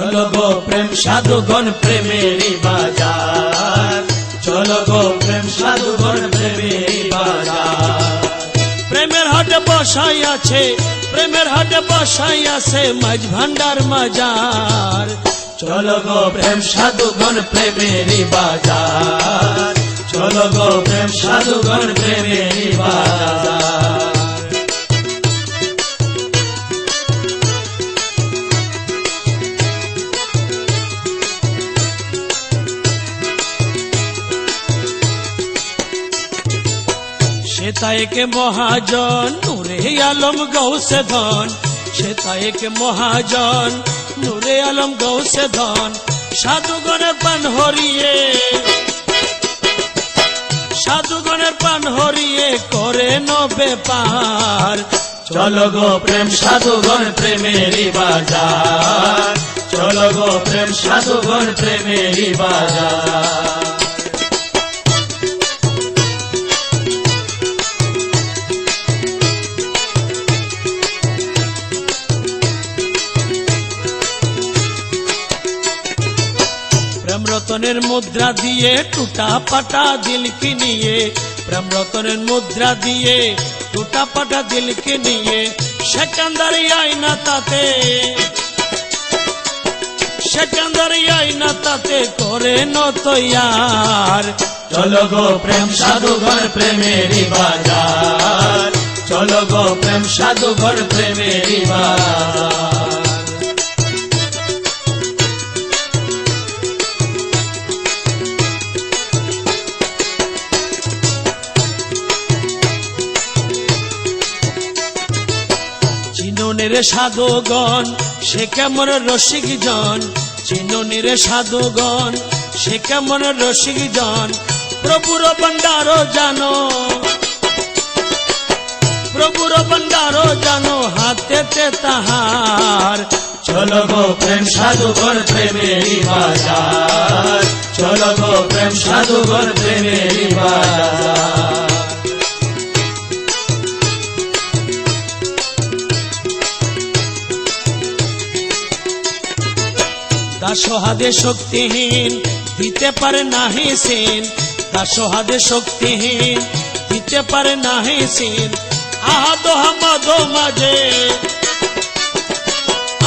চলো গো প্রেম সাধুগণ প্রেমেরই বাজার। চলো গো প্রেম সাধুগণ প্রেমেরই বাজার। প্রেমের হাটে বসাই আছে, প্রেমের হাটে বসাই আছে মাঝ ভান্ডার মাজার। চলো গো প্রেম সাধুগণ প্রেমেরই বাজার। চলো গো প্রেম সাধুগণ প্রেমেরই বাজার। শ্বেতায়েকে মহাজন, নূরে আলম গৌসে ধন। শ্বেতায়েকে মহাজন, নূরে আলম গৌসে ধন। সাধুগণের পান হরিয়ে, সাধুগণের পান হরিয়ে করে নবে পার। চলো গো প্রেম সাধুগণ প্রেমেরই বাজার। চলো গো প্রেম সাধুগণ প্রেমেরই বাজার। রতনের মুদ্রা দিয়ে টুটা পাটা দিলকে নিয়ে প্রেম রতনের মুদ্রা দিয়ে টুটা পাটা দিলকে নিয়ে সেকান্দারি আইনা তাতে। সেকান্দারি আইনা তাতে করে নতয়ার চলো গো প্রেম সাধুগণ প্রেমেরই বাজার। চলো গো প্রেম সাধুগণ প্রেমেরই বাজার। চিননের সাধুগণ, সে কেমন রসিক জন? চিননের সাধুগণ, সে কেমন রসিক জন? প্রভুর ভণ্ডারো জানো, প্রভুর ভণ্ডারো জানো, হাতেতে তাহার। চলো গো প্রেম সাধুগণ প্রেমেরই বাজার। চলো গো প্রেম সাধুগণ প্রেমেরই বাজার। দাসহাদে শক্তিহীন দিতে পারে নাহি সিন। দাসহাদে শক্তিহীন দিতে পারে নাহি সিন। আহাদ আহমদ মাঝে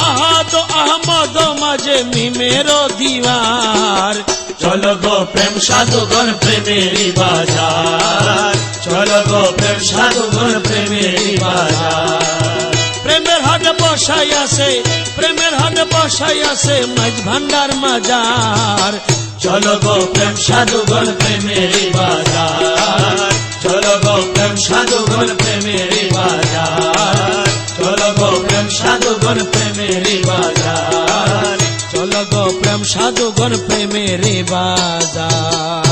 আহাদ আহমদ মাঝে মিমের দিওয়ার। চলো গো প্রেম সাধুগণ প্রেমেরই বাজার। চলো গো প্রেম সাধুগণ প্রেমের বাজার। প্রেমের হাটে বসাই আছে প্রেমের বসাই আছে মাঝ ভান্ডার মাজার। চলো গো প্রেম সাধুগণ প্রেমেরই বাজার। চলো গো প্রেম সাধুগণ প্রেমেরই বাজার। চলো গো প্রেম সাধুগণ প্রেমেরই বাজার। চলো গো প্রেম সাধুগণ প্রেমের বাজার।